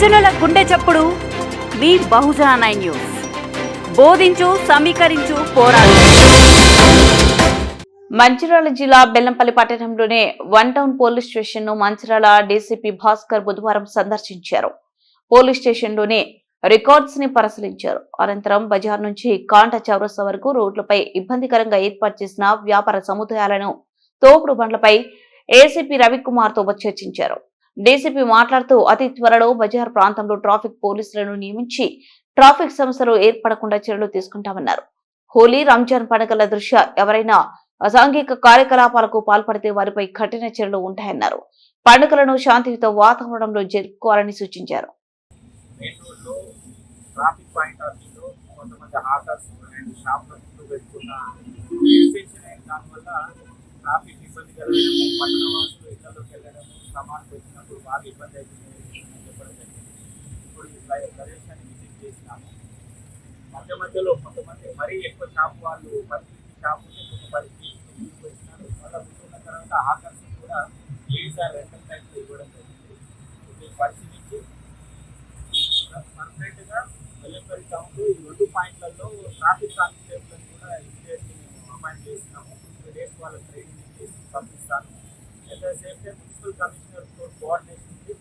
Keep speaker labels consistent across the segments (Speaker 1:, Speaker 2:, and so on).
Speaker 1: యువజనుల గుండె చప్పుడు. మీ బహుజన నైన్ న్యూస్. బోధించు సమీకరించు పోరాడు. మంచిర్యాల జిల్లా బెల్లంపల్లి పట్టణంలోనే వన్ టౌన్ పోలీస్ స్టేషన్ను మంచిర్యాల డీసీపీ భాస్కర్ బుధవారం సందర్శించారు. పోలీస్ స్టేషన్లోనే రికార్డ్స్ని పరిశీలించారు. అనంతరం బజార్ నుంచి కాంట చౌరస్తా వరకు రోడ్లపై ఇబ్బందికరంగా ఏర్పాటు చేసిన వ్యాపార సముదాయాలను తోపుడు బండ్లపై ఏసీపీ రవికుమార్తో చర్చించారు. డీసీపీ మాట్లాడుతూ అతి త్వరలో బజార్ ప్రాంతంలో ట్రాఫిక్ పోలీసులను నియమించి ట్రాఫిక్ సమస్యలు ఏర్పడకుండా చర్యలు తీసుకుంటామన్నారు. హోలీ రంజాన్ పండుగల దృష్ట్యా ఎవరైనా అసాంఘిక కార్యకలాపాలకు పాల్పడితే వారిపై కఠిన చర్యలు ఉంటాయన్నారు. పండుగలను శాంతియుత వాతావరణంలో జరుపుకోవాలని సూచించారు.
Speaker 2: కొంతమంది ట్రాఫిక్ ఇబ్బంది కలగడము పట్టణ వాసులు ఇళ్ళలోకి వెళ్ళడము సమాన్కి వచ్చినప్పుడు బాగా ఇబ్బంది అవుతుంది చెప్పడం జరిగింది. ఇప్పుడు ఈ ప్రదేశాన్ని విజిట్ చేసినాము. మధ్య మధ్యలో కొంతమంది మరీ ఎక్కువ షాప్ వాళ్ళు పది షాప్ కొంత పరిస్థితి వచ్చినారు వాళ్ళ కూర్చున్న తర్వాత ఆకర్షణ కూడా ఏడు సార్ రెంటల్ ట్యాక్స్ ఇవ్వడం జరిగింది. ఇది పరిశీలించి పర్ఫెక్ట్ వెళ్ళిపోయి వెల్లంపల్లి ఈ రెండు పాయింట్లలో ట్రాఫిక్ కానిస్టేబుల్ కూడా ఇమీడియట్ అపాయింట్ చేస్తున్నాము రేపు వాళ్ళ ట్రైనింగ్ చేసి పంపిస్తాను. At the same time municipal కమిషనర్తో coordination ఉంది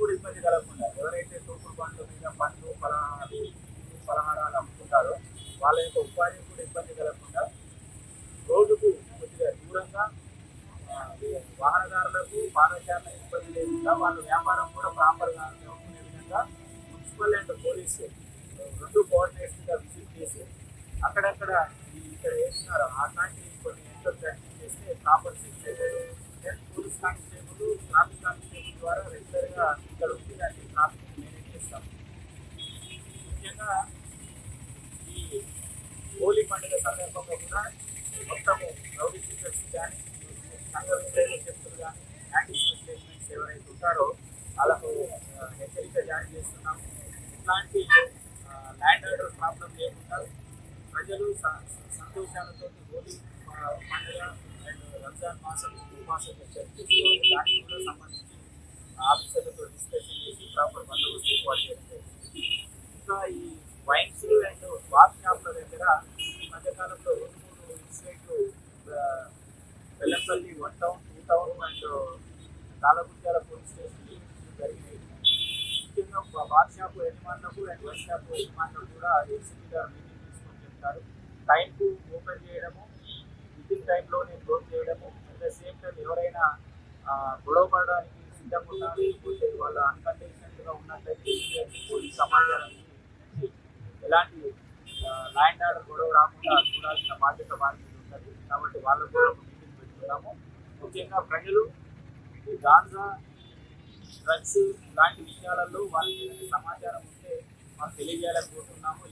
Speaker 2: కూడా ఇబ్బంది కలగకుండా ఎవరైతే తోపుడు పండ్ల మీద పండ్లు ఫలహారాలు ఫలహారాలు అమ్ముకుంటారో వాళ్ళ యొక్క ఉపాధి కూడా ఇబ్బంది కలగకుండా రోడ్డుకు కొద్దిగా దూరంగా వాహనదారులకు పాదచారణ ఇబ్బంది లేకుండా వాళ్ళ వ్యాపారం కూడా ప్రాపర్గా జరుగుకునే విధంగా మున్సిపల్ అండ్ పోలీసు రెండు కోఆర్డినేషన్గా విజిట్ చేసి అక్కడక్కడ ఇక్కడ వేస్తున్నారు. అట్లాంటి కొన్ని ఎంతో ప్రాక్టీస్ చేస్తే proper police constable traffic constable ద్వారా రెగ్యులర్గా ఇక్కడ ఉండి దాన్ని ట్రాఫిక్ మేనేజ్ చేస్తాం. ముఖ్యంగా ఈ హోలీ పండుగ సందర్భంగా కూడా మొత్తము రౌడీ షీటర్స్ కానీ సంఘ చెప్తున్నారు కానీ యాంటీ స్టేట్మెంట్స్ ఎవరైతే ఉంటారో వాళ్ళకు హెచ్చరిక జారీ చేస్తున్నాము. ఇట్లాంటి ల్యాండ్ ఆర్డర్ ప్రాబ్లం లేకుండా ప్రజలు సంతోషాలతో హోలీ పండుగ అండ్ రంజాన్ మాసం ఉపవాసం చర్చిస్తూ దానికి కూడా సంబంధించి ఆఫీసర్లతో డిస్కషన్ చేసి ప్రాపర్ బందోబస్తు ఏర్పాటు చేయడం ఇంకా ఈ వైన్స్ అండ్ వాక్ షాప్ల దగ్గర ఈ మధ్యకాలంలో రెండు మూడు ఇన్సిడెంట్లు Vellampalli one town two town and Kalagunjala police station జరిగినాయి. ముఖ్యంగా వాక్ షాప్ యజమానులకు అండ్ వైన్ షాప్ యజమానులకు కూడా ఏసీపీ గారు మీటింగ్ టైంకు ఓపెన్ చేయడము వితిన్ టైంలోనే క్లోజ్ చేయడము అట్ ద సేమ్ టైం ఎవరైనా గొడవ పడడానికి సిద్ధంగా ఉన్నారు వాళ్ళ అన్కండిషన్గా ఉన్నట్లయితే పోలీస్ సమాచారం ఎలాంటి ల్యాండ్ ఆర్డర్ గొడవ రాకుండా చూడాల్సిన బాధ్యత వారికి ఉంటుంది. కాబట్టి వాళ్ళకు కూడా మీటింగ్ పెట్టుకున్నాము ముఖ్యంగా ప్రజలు ఈ గాంజా డ్రగ్స్ ఇలాంటి విషయాలలో వాళ్ళకి సమాచారం ఉంటే మాకు తెలియజేయాలనుకుంటున్నాము.